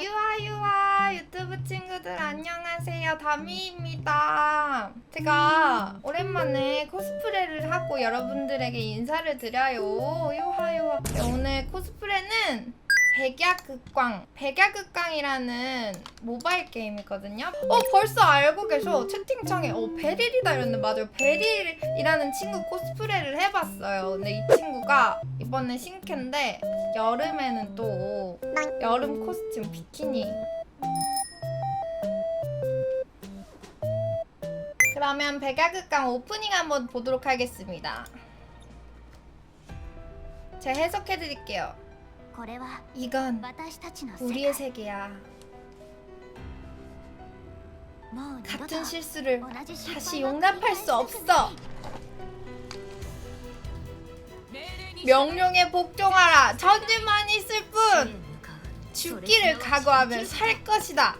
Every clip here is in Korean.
유아 유아 유튜브 친구들 안녕하세요. 다미입니다. 제가 오랜만에 코스프레를 하고 여러분들에게 인사를 드려요. 유아 유아. 네, 오늘 코스프레는 백야극광. 백야극광이라는 모바일 게임이거든요. 어 벌써 알고 계셔. 채팅창에. 어 베릴이다 이랬는데 맞아요. 베릴이라는 친구 코스프레를 해봤어요. 근데 이 친구가 이번에 신캔데 여름에는 또 여름 코스튬 비키니. 그러면 백야극강 오프닝 한번 보도록 하겠습니다. 제가 해석해드릴게요. 이건 우리의 세계야. 뭐, 같은 실수를 다시 용납할 수 없어. 명령에 복종하라. 전주만 있을 뿐. 음, 그 죽기를 각오하면 살 것이다.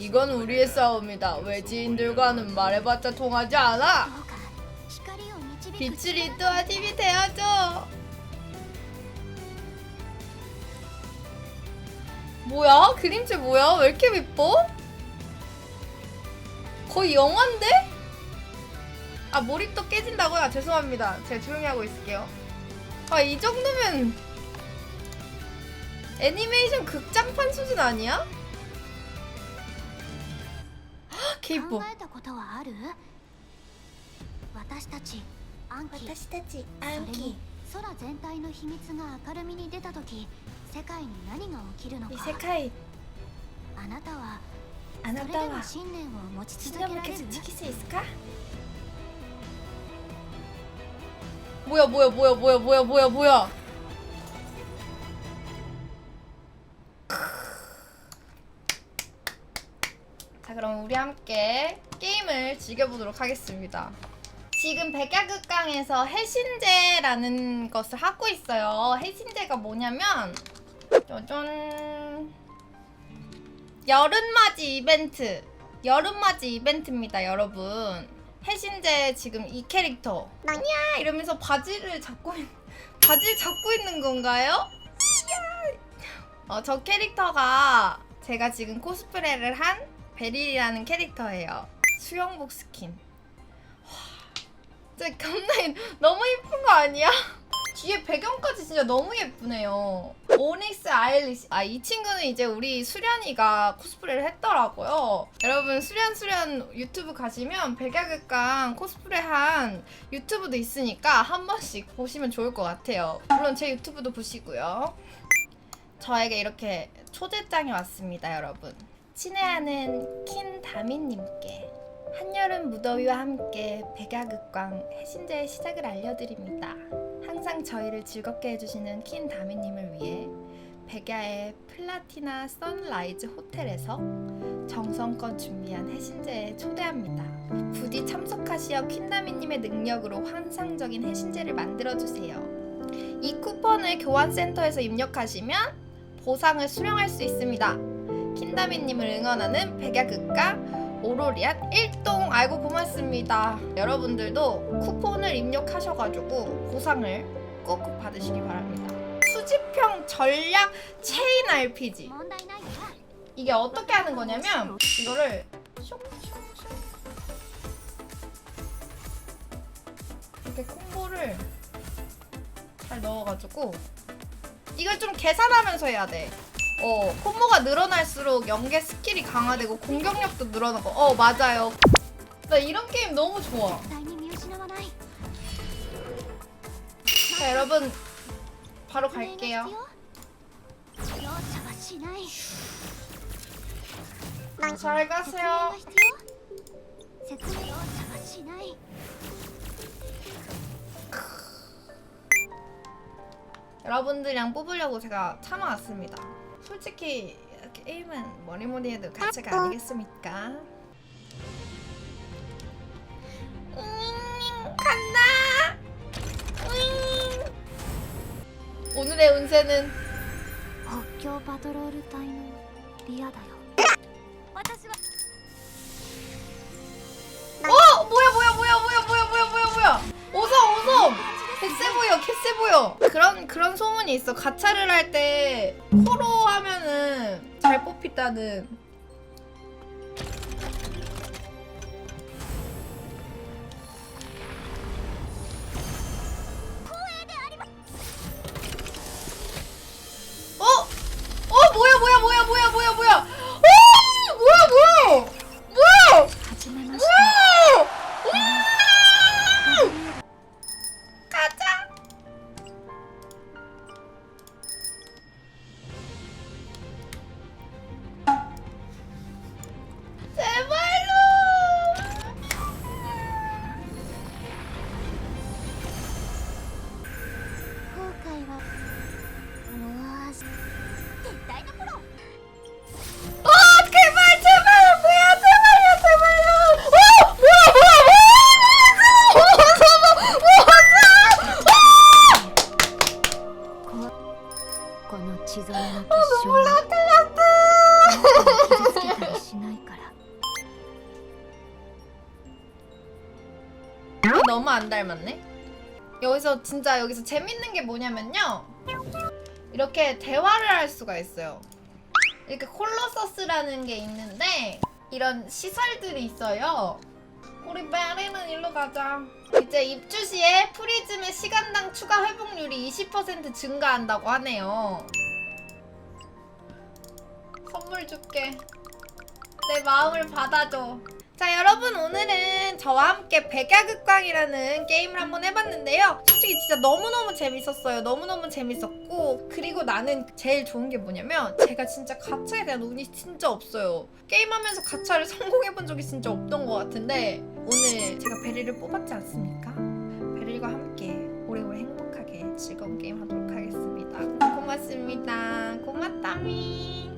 이건 우리의 싸움이다. 외지인들과는 말해봤자 통하지 않아. 빛을 이또한 힘이 되어줘. 뭐야? 그림체 뭐야? 왜 이렇게 예뻐? 거의 영화인데? 아 몰입도 깨진다고요? 죄송합니다 제가 조용히 하고 있을게요 아 이 정도면 애니메이션 극장판 수준 아니야? 헉, 개 考 이뻐 えたことはある私たち暗記たちそれに 空全体の秘密が明るみに出た時世界に何が起きるのか世界あなたはあそれでも信念を持ち続け 신념을 られる 계속 지킬 수 있을까? 뭐야 뭐야 뭐야 뭐야 뭐야 뭐야 뭐야 자 그럼 우리 함께 게임을 즐겨보도록 하겠습니다 지금 백야극강에서 해신제라는 것을 하고 있어요. 해신제가 뭐냐면 짜잔. 여름맞이 이벤트. 여름맞이 이벤트입니다 여러분. 해신제 지금 이 캐릭터. 나냐 이러면서 바지를 잡고 있, 바지를 잡고 있는 건가요? 어, 저 캐릭터가 제가 지금 코스프레를 한 베릴이라는 캐릭터예요. 수영복 스킨. 와, 진짜 이- 너무 예쁜 거 아니야? 뒤에 배경까지 진짜 너무 예쁘네요. 오닉스 아일리시. 아, 이 친구는 이제 우리 수련이가 코스프레를 했더라고요. 여러분, 수련 수련 유튜브 가시면 백야극강 코스프레 한 유튜브도 있으니까 한 번씩 보시면 좋을 것 같아요. 물론 제 유튜브도 보시고요. 저에게 이렇게 초대장이 왔습니다, 여러분. 친애하는 킨다미님께 한여름 무더위와 함께 백야극광 해신제의 시작을 알려드립니다. 항상 저희를 즐겁게 해주시는 킨 다미님을 위해 백야의 플라티나 선라이즈 호텔에서 정성껏 준비한 해신제에 초대합니다. 부디 참석하시어 퀸다미님의 능력으로 환상적인 해신제를 만들어주세요. 이 쿠폰을 교환센터에서 입력하시면 보상을 수령할 수 있습니다. 킨다미님을 응원하는 백야극과 오로리안 1동 알고 고맙습니다. 여러분들도 쿠폰을 입력하셔가지고 보상을 꼭꼭 받으시기 바랍니다. 수지평 전략 체인 RPG 이게 어떻게 하는 거냐면 이거를 이렇게 콤보를 잘 넣어가지고 이걸 좀 계산하면서 해야 돼. 어, 콤보가 늘어날수록 연계 스킬이 강화되고 공격력도 늘어나고. 어, 맞아요. 나 이런 게임 너무 좋아. 자, 여러분. 바로 갈게요. 잘 가세요. 여러분들이랑 뽑으려고 제가 참아왔습니다. 솔직히 이렇게 게임은 뭐니 뭐니 해도 가치가 아니겠습니까? 음, 간다. 음. 오늘의 운세는 国境パトロール隊のリアだよ 보여. 그런 그런 소문이 있어. 가차를 할 때 코로 하면은 뽑히다는 너무 안 닮았네. 여기서 진짜 여기서 재밌는 게 뭐냐면요. 이렇게 대화를 할 수가 있어요. 이렇게 콜로서스라는 게 있는데 이런 시설들이 있어요. 우리 베리는 일로 가자. 이제 입주 시에 프리즘의 시간당 추가 회복률이 20% 증가한다고 하네요. 선물 줄게. 내 마음을 받아줘. 자 여러분 오늘은 저와 함께 백야극광이라는 게임을 한번 해봤는데요. 솔직히 진짜 너무너무 재밌었어요. 너무너무 재밌었고 그리고 나는 제일 좋은 게 뭐냐면 제가 진짜 가차에 대한 운이 진짜 없어요. 게임하면서 가차를 성공해본 적이 진짜 없던 것 같은데 오늘 제가 베리를 뽑았지 않습니까? 베리과 함께 오래오래 행복하게 즐거운 게임 하도록 하겠습니다. 고맙습니다. 고맙다미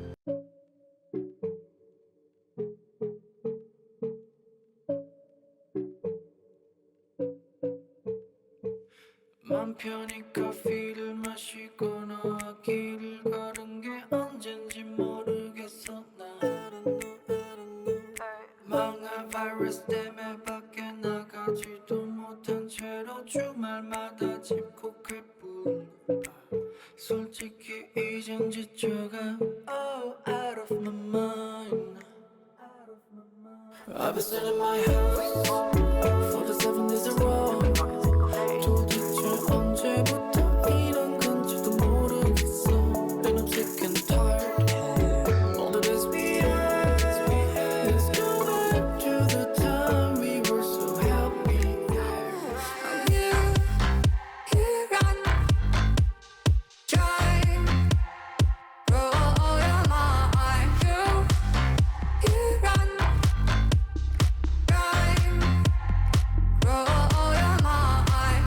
맘 편히 커피를 마시거나 길을 걸은 게 언젠지 모르겠어. 나는 망할 바이러스 때문에 밖에 나가지도 못한 채로 주말마다 집콕할 뿐 솔직히 이젠 지쳐가 Oh out of my mind. I've been sitting in my house